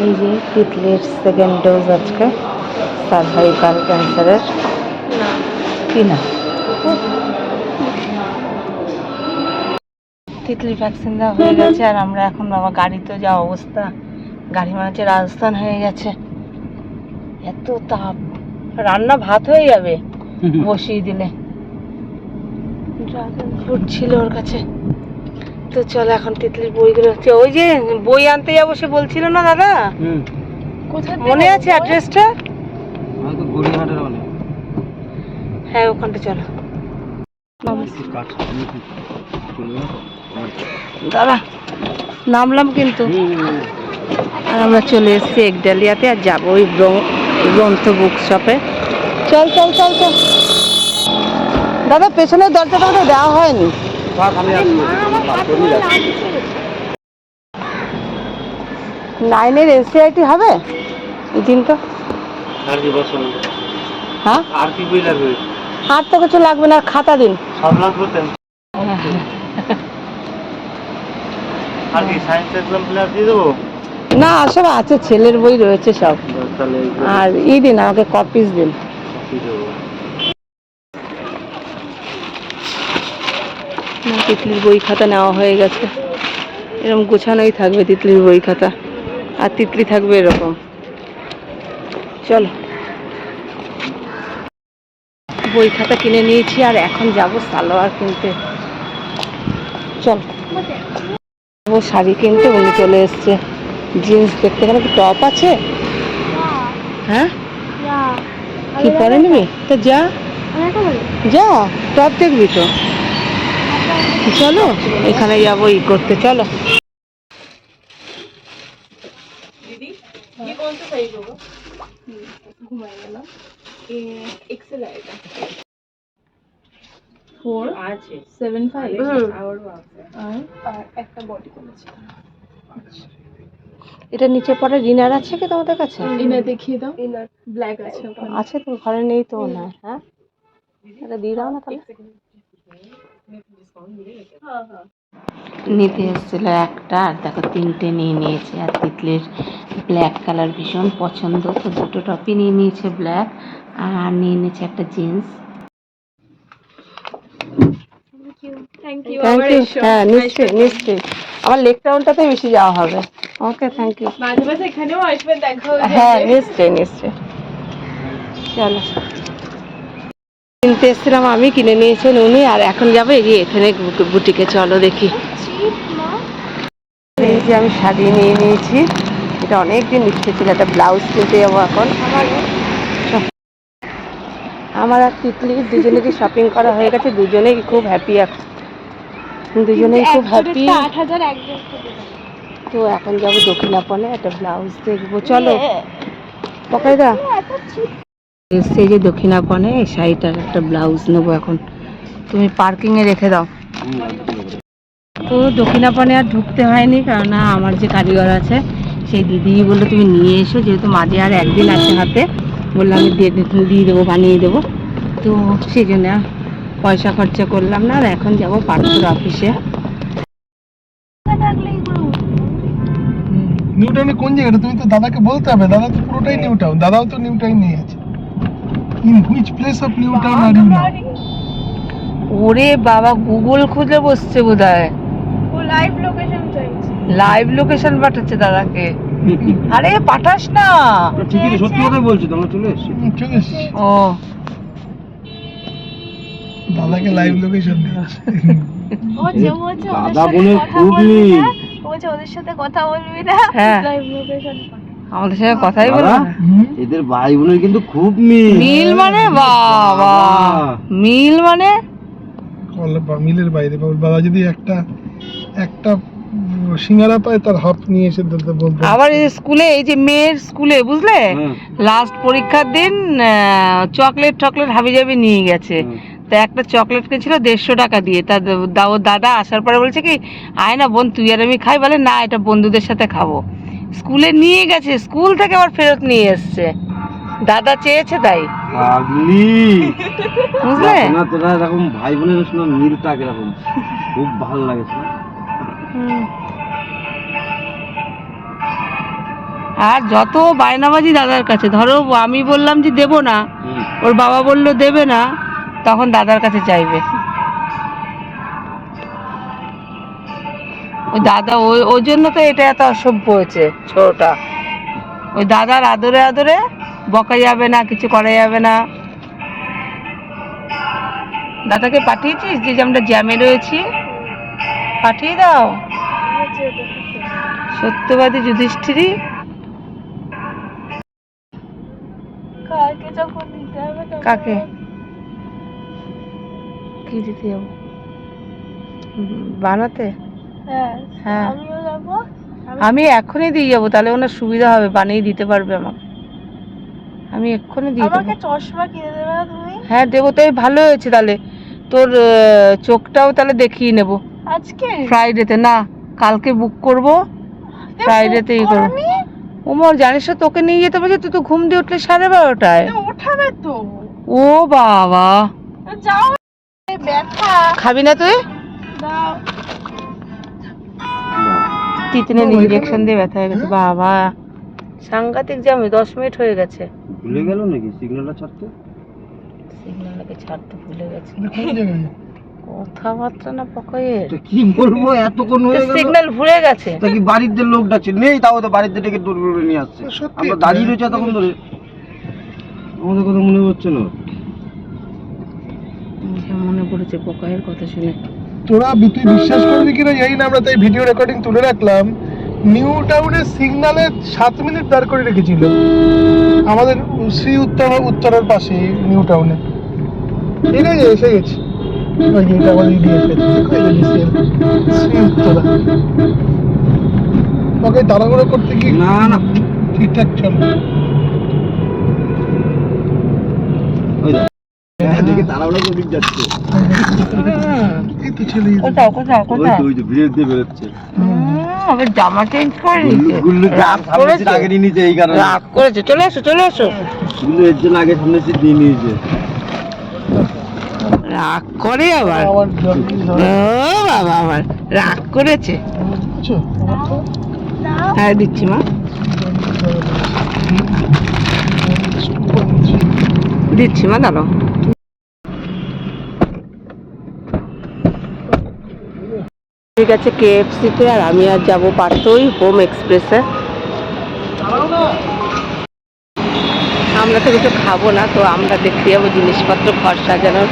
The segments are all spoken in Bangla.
এই যে তিতলির সেকেন্ড ডোজ আজকে সার্ভাইকাল ক্যান্সারের কি না তিতলির ভ্যাকসিন দেওয়া হয়ে গেছে আর আমরা এখন বাবা গাড়িতে যা অবস্থা। গাড়ি মনে হচ্ছে রাজস্থান হয়ে গেছে। এত তাপ। রান্না ভাত হয়ে যাবে বসিয়ে দিলে। ড্রাগন ফ্রুট ছিল ওর কাছে। তো চলো এখন তিতলির বইগুলো হচ্ছে ওই যে বই আনতে যাব সে বলছিল না দাদা? মনে আছে অ্যাড্রেসটা? হ্যাঁ ওখানটা চলো। দাদা নামলাম কিন্তু। আর আমরা চলে এসেছি একডালিয়াতে আর যাব ওই গ্রন্থ- গ্রন্থ বুক শপে চল চল চল চল। দাদা পেছনের দরজাটা দেওয়া হয়নি। নাইনের এনসিআইটি হবে? এই দিনটা আর কি বসুন হ্যাঁ? আর কি বই লাগবে? আর তো কিছু লাগবে না খাতা দিন। সব লাগবে আর কি সায়েন্স এক্সাম প্লেয়ার দিয়ে দেবো? না সব আছে ছেলের বই রয়েছে সব। আর ই দিন আমাকে কপিস দিন দিয়ে দেবো না, তিতলির বই খাতা নেওয়া হয়ে গেছে। এরকম গোছানোই থাকবে তিতলির বই খাতা। আর তিতলি থাকবে এরকম। চলো। বই খাতা কিনে নিয়েছি আর এখন যাব সালোয়ার কিনতে। চল। ও শাড়ি কিনতে উনি চলে এসছে। জিন্স দেখতে গেলে কি টপ আছে? হ্যাঁ? কি পরে নিবি? তো যা। যা টপ দেখবি তো। চলো এখানে যাব ই করতে চলো। ফোর আছে। সেভেন ফাইভ হুম। আর একটা বডি করেছে। এটা নিচে পরে রিনার আছে কি তোমাদের কাছে? দেখিয়ে দাও। ব্ল্যাক আছে তো ঘরে নেই তো না হ্যাঁ? এটা দিয়ে দাও না তাহলে। নিতে এসেছিল একটা আর দেখো তিনটে নিয়ে নিয়েছে আর তিতলির ব্ল্যাক কালার ভীষণ পছন্দ তো দুটো টপই নিয়ে নিয়েছে ব্ল্যাক আর নিয়ে নিয়েছে একটা জিন্স হ্যাঁ নিশ্চয়ই নিশ্চয়ই। আমার লেক টাউনটাতে বেশি যাওয়া হবে। ওকে থ্যাংক ইউ মাঝে মাঝে এখানেও আসবে দেখা হ্যাঁ নিশ্চয়ই নিশ্চয়ই। চলো। কিনতে এসেছিলাম আমি কিনে নিয়েছেন উনি আর এখন যাব এই যে এখানে বুটিকে। চলো দেখি। এই যে আমি শাড়ি নিয়ে নিয়েছি। এটা অনেক দিন ইচ্ছে ছিল একটা ব্লাউজ কিনতে যাব এখন। আমার আর তিতলি দুজনেরই শপিং করা হয়ে গেছে? দুজনেই খুব হ্যাপি আছে দুজনেই খুব হ্যাপি তো এখন যাব দক্ষিণাপনে একটা ব্লাউজ দেখব। চলো। পকাইদা এসছে যে দক্ষিণাপনে এই শাড়িটার একটা ব্লাউজ নেব এখন। তুমি পার্কিং এ রেখে দাও। তো দক্ষিণাপনে আর ঢুকতে হয়নি কারণ আমার যে কারিগর আছে, সেই দিদি বলল, তুমি নিয়ে এসো, যেহেতু মাঝে আর একদিন আছে হাতে। বলল, আমি দিয়ে দিয়ে দেবো, বানিয়ে দেবো। তো সেই জন্য পয়সা খরচা করলাম না, আর এখন যাব পার্থর অফিসে। নিউ টাউনে কোন জায়গাটা? তুমি তো দাদাকে বলতে হবে, দাদা তো পুরোটাই নিউ টাউন দাদাও তো নিউ টাউন নিয়ে আছে in which place of New Town are you ওরে বাবা গুগল খুঁজে বসছে বোধ হয় ও লাইভ লোকেশন চাইছে। লাইভ লোকেশন পাঠাচ্ছে দাদাকে। আরে পাঠাস না। ঠিকই সত্যি কথা বলছি তো আমরা চলে এসেছি। চলে এসেছি। ও। দাদাকে লাইভ লোকেশন দাদা সাথে বোনের কথা বলবি না ও ওদের সাথে কথা বলবি না হ্যাঁ। লাইভ লোকেশন আমাদের সঙ্গে কথাই বলো এদের ভাই বোনের কিন্তু খুব মিল। মিল মানে বাবা। মিল মানে? মিলের বাইরে বাবা যদি একটা একটা সিঙ্গারা পায় তার হাফ নিয়ে এসে বলব। আবার এই স্কুলে এই যে মেয়ের স্কুলে বুঝলে? হ্যাঁ। লাস্ট পরীক্ষার দিন চকলেট টকলেট হাবি জাবি নিয়ে গেছে। তো একটা চকলেট কিনেছিল দেড়শো টাকা দিয়ে। তা দাদা আসার পরে বলছে কি আয় না বোন তুই আর আমি খাই। বলে না এটা বন্ধুদের সাথে খাব। স্কুলে নিয়ে গেছে স্কুল থেকে আবার ফেরত নিয়ে এসছে। দাদা চেয়েছে তাই। পাগলি। বুঝলে? না তোরা এরকম ভাই বোনের শোনা মিলটা কীরকম? খুব ভালো লাগে। আর যত বায়নাবাজি দাদার কাছে ধরো আমি বললাম যে দেবো না ওর বাবা বলল দেবে না তখন দাদার কাছে চাইবে। ওই দাদা ওই ওই জন্য তো এটা এত অসভ্য হয়েছে ছোটটা। ওই দাদার আদরে আদরে বকা যাবে না কিছু করা যাবে না। দাদাকে পাঠিয়েছিস যে আমরা জ্যামে রয়েছি? পাঠিয়ে দাও। সত্যবাদী যুধিষ্ঠিরী কাকে? কি দিতে বানাতে? হ্যাঁ হ্যাঁ। আমি এখনই দিয়ে যাব তাহলে ওনার সুবিধা হবে বানিয়ে দিতে পারবে আমাকে। আমি এক্ষুনি দিয়ে দেবো আমাকে চশমা কিনে দেবে তুমি? হ্যাঁ দেবো তাই ভালো হয়েছে তাহলে। তোর চোখটাও তাহলে দেখিয়ে নেব। আজকে? ফ্রাইডেতে না কালকে বুক করব। ফ্রাইডেতে ই করব। ওমর জানিস তো তোকে নিয়ে যেতে পারছি তুই তো ঘুম দিয়ে উঠলে সাড়ে বারোটায়। উঠাবে তো। ও বাবা। যাও ব্যথা। খাবি না তুই? দাও। তিতনের ইঞ্জেকশন দিয়ে ব্যথা হয়ে গেছে। বাবা সাংঘাতিক জ্যামে দশ মিনিট হয়ে গেছে। ভুলে গেল নাকি? সিগন্যালটা ছাড়তে? সিগন্যালকে ছাড়তে ভুলে গেছে। কথাবার্তা না কি বলব? এতক্ষণ হয়ে গেল। সিগন্যাল ভুলে গেছে। তা কি বাড়িতে লোক ডাকছে? নেই তাও তো বাড়িতে ডেকে দূর করে নিয়ে আসছে। সত্যি। আমরা দাঁড়িয়ে রয়েছে তখন ধরে। আমাদের কথা মনে হচ্ছে না? মনে পড়েছে পোকায়ের কথা শুনে। তোরা তুই বিশ্বাস করবি কিনা জানি না, আমরা তাই ভিডিও রেকর্ডিং তুলে রাখলাম। নিউ টাউনের সিগনালে সাত মিনিট দাঁড় করে রেখেছিল। আমাদের শ্রী উত্তর উত্তরের পাশে নিউ টাউনে ঠিক আছে, এসে গেছি। ওকে করতে কি না না, ঠিকঠাক চল। ওই দেখ দেখে তাড়াহুড়ো করে যাচ্ছে এই তো ছেলে কোথাও? কোথাও কোথাও ওই তো ভিড় দিয়ে বেরোচ্ছে। আবার জামা চেঞ্জ করে গুল্লু রাগ করেছে। আগে নিয়েছে এই কারণে। রাগ করেছে। চলে এসো চলে এসো। গুল্লু এর জন্য আগে সামনে সিট নিয়ে নিয়েছে। রাগ করে আবার। ও বাবা আমার রাগ করেছে। দাও হ্যাঁ দিচ্ছি মা। দিচ্ছি মা দাঁড়াও। ঠিক আছে কেএফসিতে আর আমি আর যাব পারতই হোম এক্সপ্রেসে আমরা তো কিছু খাব না, তো আমরা দেখতে যাব জিনিসপত্র ঘর সাজানোর।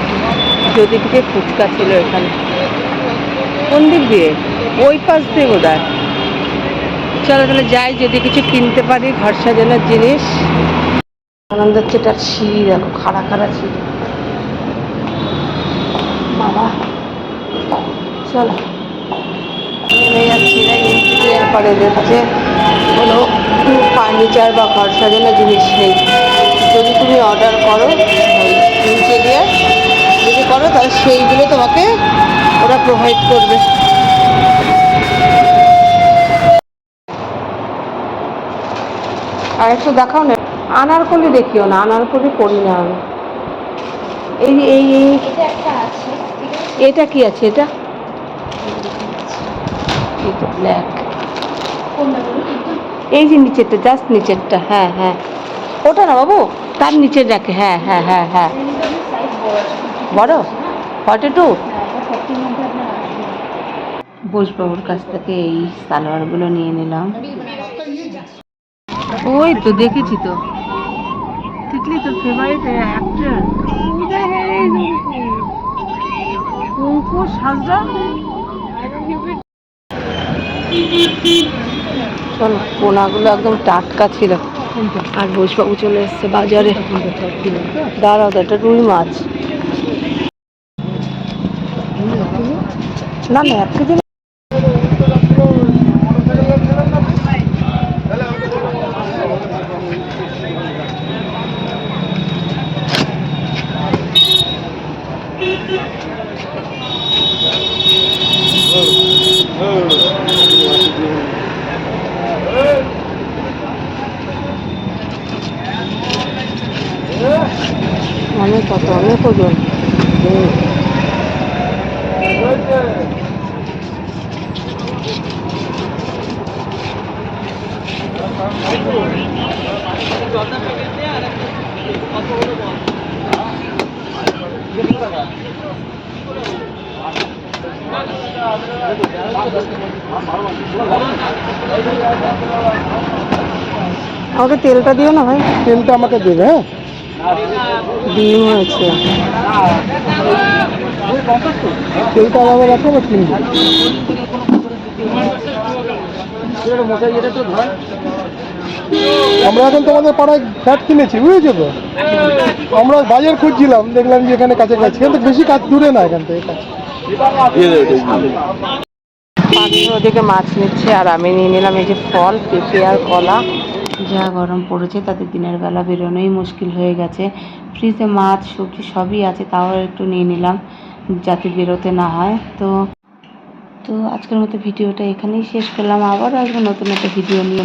যদি থেকে ফুচকা ছিল এখানে। কোন দিক দিয়ে? ওই পাশ দিয়ে বোধ হয় চলো তাহলে যাই, যদি কিছু কিনতে পারি ঘর সাজানোর জিনিস। আনন্দ হচ্ছে এটার সিঁড়ি দেখো, খাড়া খাড়া সিঁড়ি বাবা, চলো। নেমে যাচ্ছি না ইন্টেরিয়ার পরে দেখছে কোনো ফার্নিচার বা ঘর সাজানোর জিনিস নেই। যদি তুমি অর্ডার করো ওই ইন্টেরিয়ার যদি করো তাহলে সেইগুলো তোমাকে ওরা প্রোভাইড করবে। আর একটু দেখাও না আনারকলি দেখিও না আনারকলি করি না আমি। এই এই এটা কি আছে? এটা? ব্ল্যাক এই যে নিচেরটা জাস্ট নিচেরটা হ্যাঁ হ্যাঁ। ওটা না বাবু? তার নিচে হ্যাঁ হ্যাঁ হ্যাঁ হ্যাঁ। বড়? ফর্টি টু বোসবাবুর কাছ থেকে এই সালোয়ারগুলো নিয়ে নিলাম। ওই তো, দেখেছি তো। তিতলি তোর ফেভারিট অ্যাক্টর হাজরা চলো পোনাগুলো একদম টাটকা ছিল। আর বোসবাবু চলে এসছে বাজারে। দাঁড়াও তো, এটা রুই মাছ। না না এক কেজি অনেক কত অনেক ওজন আমাকে তেলটা দিও না ভাই। তেলটা আমাকে দেবে হ্যাঁ? ডিম রাখো কিনবো আমরা এখন তোমাদের পাড়ায় ফ্ল্যাট কিনেছি বুঝেছ তো? আমরা বাজার খুঁজছিলাম দেখলাম যে এখানে কাছে কাছে কিন্তু বেশি কাজ দূরে না এখান থেকে ওদিকে মাছ নিচ্ছে আর আমি নিয়ে নিলাম এই যে ফল পেঁপে আর কলা। যা গরম পড়েছে তাতে দিনের বেলা বেরোনোই মুশকিল হয়ে গেছে। ফ্রিজে মাছ, সবজি সবই আছে, তাও একটু নিয়ে নিলাম যাতে বেরোতে না হয়। তো তো আজকের মতো ভিডিওটা এখানেই শেষ করলাম। আবার আসব নতুন একটা ভিডিও নিয়ে।